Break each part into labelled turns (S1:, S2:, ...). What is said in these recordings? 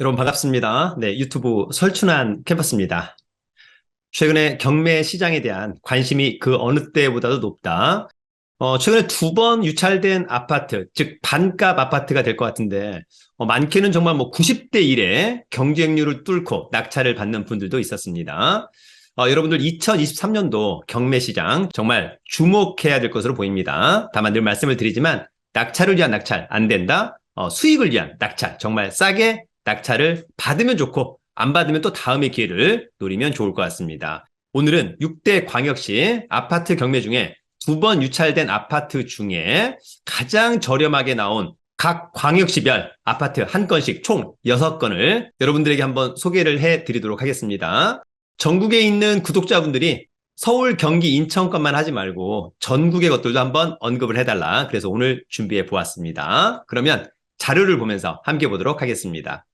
S1: 여러분 반갑습니다. 네, 유튜브 설춘한 캠퍼스입니다. 최근에 경매 시장에 대한 관심이 그 어느 때보다도 높다. 어, 최근에 두 번 유찰된 아파트, 즉 반값 아파트가 될 것 같은데 어, 많게는 정말 뭐 90대 1에 경쟁률을 뚫고 낙찰을 받는 분들도 있었습니다. 어, 여러분들 2023년도 경매 시장 정말 주목해야 될 것으로 보입니다. 다만 늘 말씀을 드리지만 낙찰을 위한 낙찰 안 된다. 어, 수익을 위한 낙찰 정말 싸게 낙찰을 받으면 좋고 안 받으면 또 다음의 기회를 노리면 좋을 것 같습니다. 오늘은 6대 광역시 아파트 경매 중에 두 번 유찰된 아파트 중에 가장 저렴하게 나온 각 광역시별 아파트 한 건씩 총 6건을 여러분들에게 한번 소개를 해 드리도록 하겠습니다. 전국에 있는 구독자분들이 서울, 경기, 인천 것만 하지 말고 전국의 것들도 한번 언급을 해달라. 그래서 오늘 준비해 보았습니다. 그러면 자료를 보면서 함께 보도록 하겠습니다.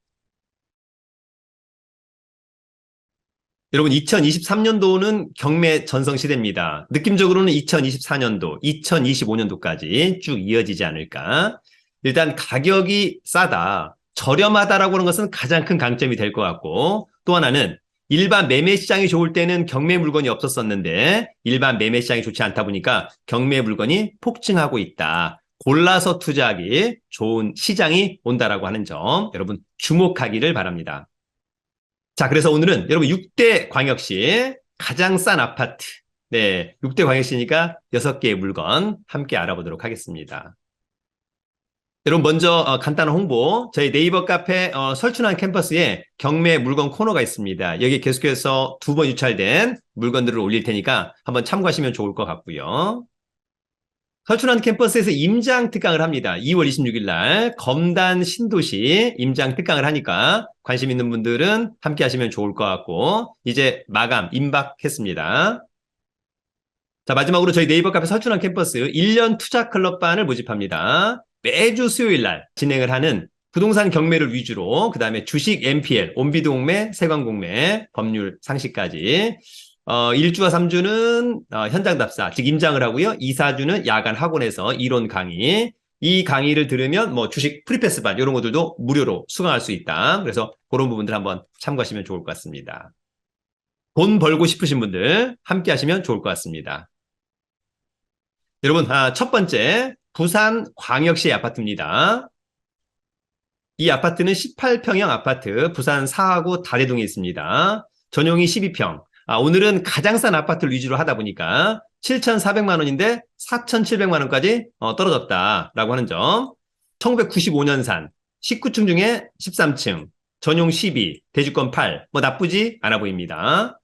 S1: 여러분 2023년도는 경매 전성 시대입니다. 느낌적으로는 2024년도, 2025년도까지 쭉 이어지지 않을까. 일단 가격이 싸다, 저렴하다라고 하는 것은 가장 큰 강점이 될 것 같고 또 하나는 일반 매매 시장이 좋을 때는 경매 물건이 없었었는데 일반 매매 시장이 좋지 않다 보니까 경매 물건이 폭증하고 있다. 골라서 투자하기 좋은 시장이 온다라고 하는 점 여러분 주목하기를 바랍니다. 자, 그래서 오늘은 여러분 6대 광역시 가장 싼 아파트. 네, 6대 광역시니까 6개의 물건 함께 알아보도록 하겠습니다. 여러분 먼저 어, 간단한 홍보. 저희 네이버 카페 어, 설춘한 캠퍼스에 경매 물건 코너가 있습니다. 여기 계속해서 두 번 유찰된 물건들을 올릴 테니까 한번 참고하시면 좋을 것 같고요. 설춘한 캠퍼스에서 임장 특강을 합니다. 2월 26일 날 검단 신도시 임장 특강을 하니까 관심 있는 분들은 함께 하시면 좋을 것 같고 이제 마감 임박했습니다. 자 마지막으로 저희 네이버 카페 설춘한 캠퍼스 1년 투자 클럽반을 모집합니다. 매주 수요일 날 진행을 하는 부동산 경매를 위주로 그 다음에 주식 MPL, 온비동매, 세관공매, 법률 상식까지 어, 1주와 3주는 어, 현장 답사, 즉 임장을 하고요. 2, 4주는 야간 학원에서 이론 강의. 이 강의를 들으면 뭐 주식 프리패스반 이런 것들도 무료로 수강할 수 있다. 그래서 그런 부분들 한번 참고하시면 좋을 것 같습니다. 돈 벌고 싶으신 분들 함께 하시면 좋을 것 같습니다. 여러분, 아, 첫 번째 부산 광역시 아파트입니다. 이 아파트는 18평형 아파트 부산 사하구 다래동에 있습니다. 전용이 12평. 아, 오늘은 가장 싼 아파트를 위주로 하다 보니까 7,400만 원인데 4,700만 원까지 어, 떨어졌다라고 하는 점. 1995년산 19층 중에 13층, 전용 12, 대주권 8, 뭐 나쁘지 않아 보입니다.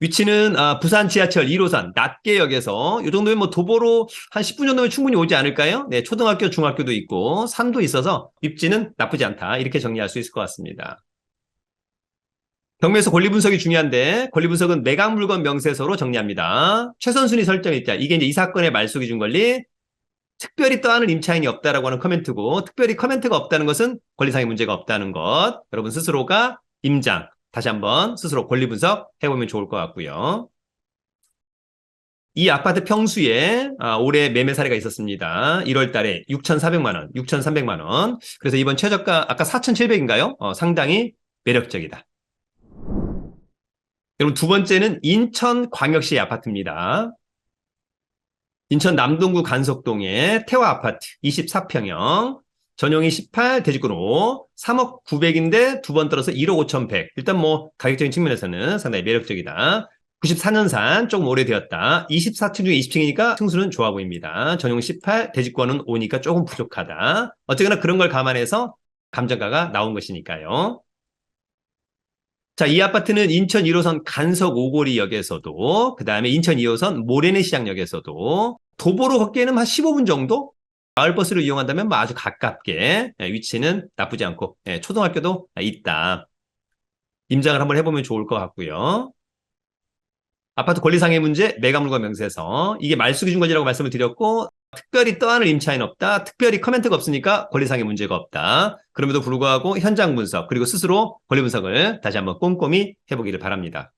S1: 위치는 아, 부산 지하철 1호선 낮계역에서 이 정도면 뭐 도보로 한 10분 정도면 충분히 오지 않을까요? 네, 초등학교, 중학교도 있고 산도 있어서 입지는 나쁘지 않다 이렇게 정리할 수 있을 것 같습니다. 경매에서 권리 분석이 중요한데 권리 분석은 매각 물건 명세서로 정리합니다. 최선순위 설정이 있다. 이게 이제 이 사건의 말소 기준 권리 특별히 떠하는 임차인이 없다라고 하는 커멘트고 특별히 커멘트가 없다는 것은 권리상의 문제가 없다는 것. 여러분 스스로가 임장 다시 한번 스스로 권리 분석 해보면 좋을 것 같고요. 이 아파트 평수에 아, 올해 매매 사례가 있었습니다. 1월 달에 6,400만 원, 6,300만 원. 그래서 이번 최저가 아까 4,700인가요? 어, 상당히 매력적이다. 여러분 두 번째는 인천 광역시 아파트입니다. 인천 남동구 간석동의 태화 아파트 24평형 전용이 18, 대지권 5, 3억 900인데 두 번 떨어서 1억 5,100. 일단 뭐 가격적인 측면에서는 상당히 매력적이다. 94년산 조금 오래되었다. 24층 중에 20층이니까 층수는 좋아 보입니다. 전용 18, 대지권은 5니까 조금 부족하다. 어쨌거나 그런 걸 감안해서 감정가가 나온 것이니까요. 자, 이 아파트는 인천 1호선 간석 오고리역에서도, 그 다음에 인천 2호선 모래내 시장역에서도, 도보로 걷기에는 한 15분 정도? 마을버스를 이용한다면 뭐 아주 가깝게, 예, 위치는 나쁘지 않고, 예, 초등학교도 있다. 임장을 한번 해보면 좋을 것 같고요. 아파트 권리상의 문제, 매각물과 명세서. 이게 말수기준권이라고 말씀을 드렸고, 특별히 떠안을 임차인 없다. 특별히 커멘트가 없으니까 권리상의 문제가 없다. 그럼에도 불구하고 현장 분석 그리고 스스로 권리 분석을 다시 한번 꼼꼼히 해보기를 바랍니다.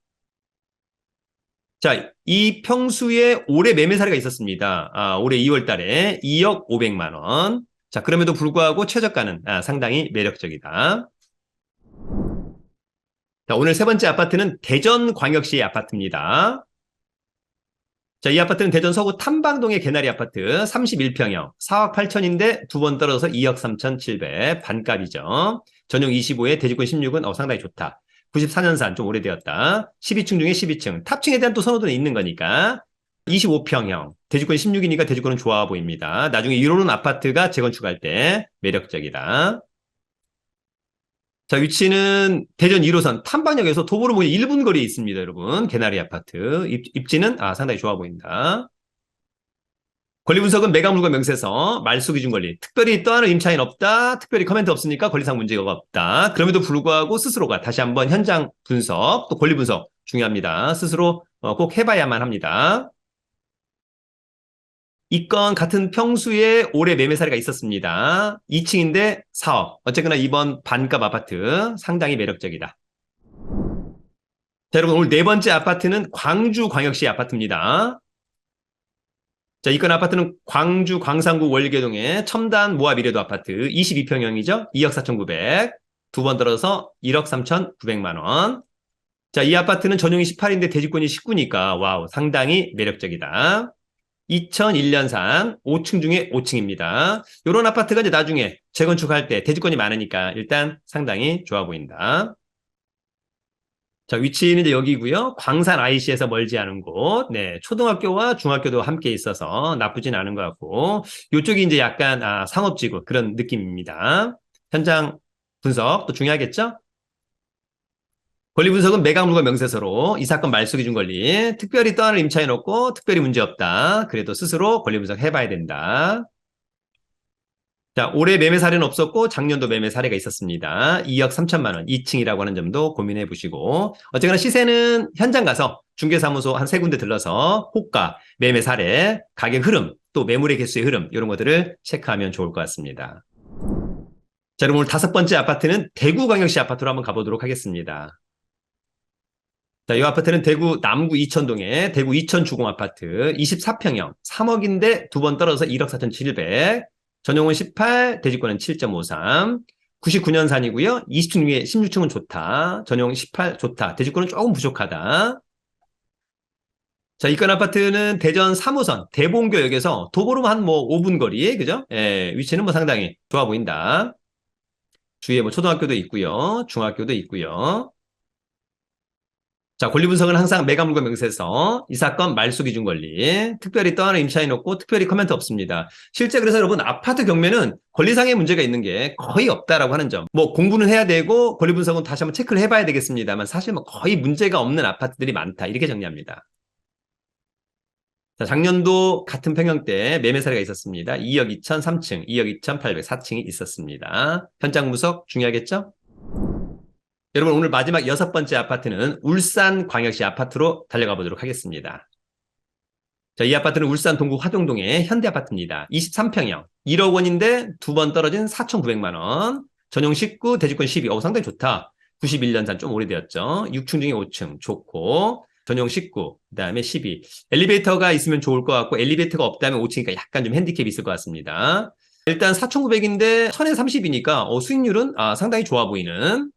S1: 자, 이 평수에 올해 매매 사례가 있었습니다. 아, 올해 2월 달에 2억 500만 원. 자, 그럼에도 불구하고 최저가는 아, 상당히 매력적이다. 자, 오늘 세 번째 아파트는 대전광역시 아파트입니다. 자, 이 아파트는 대전 서구 탐방동의 개나리 아파트 31평형 4억 8천인데 두 번 떨어져서 2억 3천 7백 반값이죠. 전용 25에 대지권 16은 어, 상당히 좋다. 94년산 좀 오래되었다. 12층 중에 12층. 탑층에 대한 또 선호도는 있는 거니까 25평형 대지권 16이니까 대지권은 좋아 보입니다. 나중에 이로는 아파트가 재건축할 때 매력적이다. 자, 위치는 대전 1호선 탐방역에서 도보로 보기 1분 거리에 있습니다, 여러분. 개나리 아파트. 입, 지는 아, 상당히 좋아 보인다. 권리 분석은 매각물과 명세서, 말소 기준 권리. 특별히 또하는 임차인 없다. 특별히 커멘트 없으니까 권리상 문제가 없다. 그럼에도 불구하고 스스로가 다시 한번 현장 분석, 또 권리 분석 중요합니다. 스스로 어, 꼭 해봐야만 합니다. 이건 같은 평수에 올해 매매 사례가 있었습니다. 2층인데 4억. 어쨌거나 이번 반값 아파트 상당히 매력적이다. 자, 여러분 오늘 네 번째 아파트는 광주 광역시 아파트입니다. 자, 이건 아파트는 광주 광산구 월계동의 첨단 모아 미래도 아파트 22평형이죠. 2억 4,900. 두 번 들어서 1억 3,900만 원. 자, 이 아파트는 전용이 18인데 대지권이 19니까 와우, 상당히 매력적이다. 2001년산 5층 중에 5층입니다. 이런 아파트가 이제 나중에 재건축할 때 대지권이 많으니까 일단 상당히 좋아 보인다. 자, 위치는 이제 여기고요. 광산 IC에서 멀지 않은 곳. 네, 초등학교와 중학교도 함께 있어서 나쁘진 않은 것 같고 이쪽이 이제 약간 아, 상업지구 그런 느낌입니다. 현장 분석 또 중요하겠죠? 권리 분석은 매각물과 명세서로 이 사건 말소 기준 권리 특별히 떠안을 임차해 놓고 특별히 문제 없다. 그래도 스스로 권리 분석 해봐야 된다. 자, 올해 매매 사례는 없었고 작년도 매매 사례가 있었습니다. 2억 3천만 원, 2층이라고 하는 점도 고민해 보시고 어쨌거나 시세는 현장 가서 중개사무소 한 세 군데 들러서 호가, 매매 사례, 가격 흐름, 또 매물의 개수의 흐름 이런 것들을 체크하면 좋을 것 같습니다. 자, 그럼 오늘 다섯 번째 아파트는 대구광역시 아파트로 한번 가보도록 하겠습니다. 자, 이 아파트는 대구 남구 이천동에 대구 이천 주공 아파트 24평형 3억인데 두 번 떨어져서 1억 4,700. 전용은 18, 대지권은 7.53. 99년 산이고요. 20층 중에 16층은 좋다. 전용 18 좋다. 대지권은 조금 부족하다. 자, 이건 아파트는 대전 3호선 대봉교역에서 도보로 한 뭐 5분 거리, 그죠? 예, 위치는 뭐 상당히 좋아 보인다. 주위에 뭐 초등학교도 있고요. 중학교도 있고요. 자, 권리 분석은 항상 매각물과 명세서, 이 사건 말소 기준 권리, 특별히 떠하는 임차인 없고 특별히 코멘트 없습니다. 실제 그래서 여러분 아파트 경매는 권리상의 문제가 있는 게 거의 없다라고 하는 점. 뭐 공부는 해야 되고 권리 분석은 다시 한번 체크를 해봐야 되겠습니다만 사실 뭐 거의 문제가 없는 아파트들이 많다 이렇게 정리합니다. 자, 작년도 같은 평형대 매매 사례가 있었습니다. 2억 2천 3층, 2억 2천 8백 4층이 있었습니다. 현장 분석 중요하겠죠? 여러분 오늘 마지막 여섯 번째 아파트는 울산 광역시 아파트로 달려가 보도록 하겠습니다. 자, 이 아파트는 울산 동구 화동동의 현대 아파트입니다. 23평형, 1억 원인데 두 번 떨어진 4,900만 원. 전용 19, 대지권 12. 어, 상당히 좋다. 91년산 좀 오래되었죠. 6층 중에 5층 좋고 전용 19, 그 다음에 12. 엘리베이터가 있으면 좋을 것 같고 엘리베이터가 없다면 5층이니까 약간 좀 핸디캡이 있을 것 같습니다. 일단 4,900인데 1000에 30이니까 어, 수익률은 아, 상당히 좋아 보이는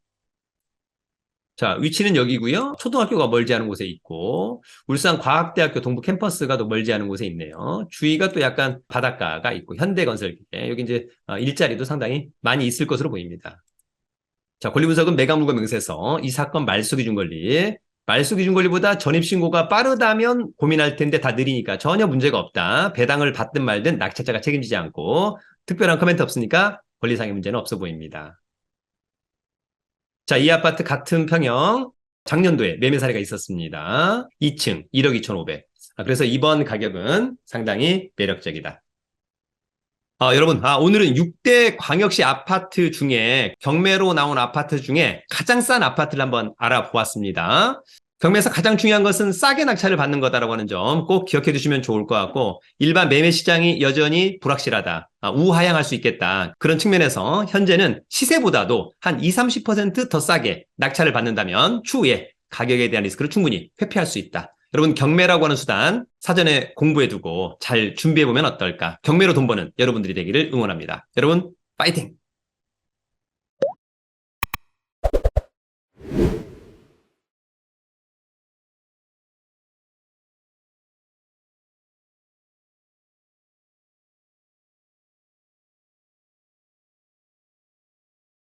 S1: 자, 위치는 여기고요. 초등학교가 멀지 않은 곳에 있고 울산 과학대학교 동부 캠퍼스가 또 멀지 않은 곳에 있네요. 주위가 또 약간 바닷가가 있고 현대건설기에 여기 이제 어, 일자리도 상당히 많이 있을 것으로 보입니다. 자, 권리 분석은 매각물과 명세서 이 사건 말소 기준 권리 말소 기준 권리보다 전입 신고가 빠르다면 고민할 텐데 다 느리니까 전혀 문제가 없다. 배당을 받든 말든 낙찰자가 책임지지 않고 특별한 코멘트 없으니까 권리상의 문제는 없어 보입니다. 자, 이 아파트 같은 평형 작년도에 매매 사례가 있었습니다. 2층 1억 2,500. 아, 그래서 이번 가격은 상당히 매력적이다. 아, 여러분, 아, 오늘은 6대 광역시 아파트 중에 경매로 나온 아파트 중에 가장 싼 아파트를 한번 알아보았습니다. 경매에서 가장 중요한 것은 싸게 낙찰을 받는 거다라고 하는 점 꼭 기억해 두시면 좋을 것 같고 일반 매매 시장이 여전히 불확실하다. 아, 우하향할 수 있겠다. 그런 측면에서 현재는 시세보다도 한 20, 30%더 싸게 낙찰을 받는다면 추후에 가격에 대한 리스크를 충분히 회피할 수 있다. 여러분 경매라고 하는 수단 사전에 공부해 두고 잘 준비해 보면 어떨까? 경매로 돈 버는 여러분들이 되기를 응원합니다. 여러분 파이팅!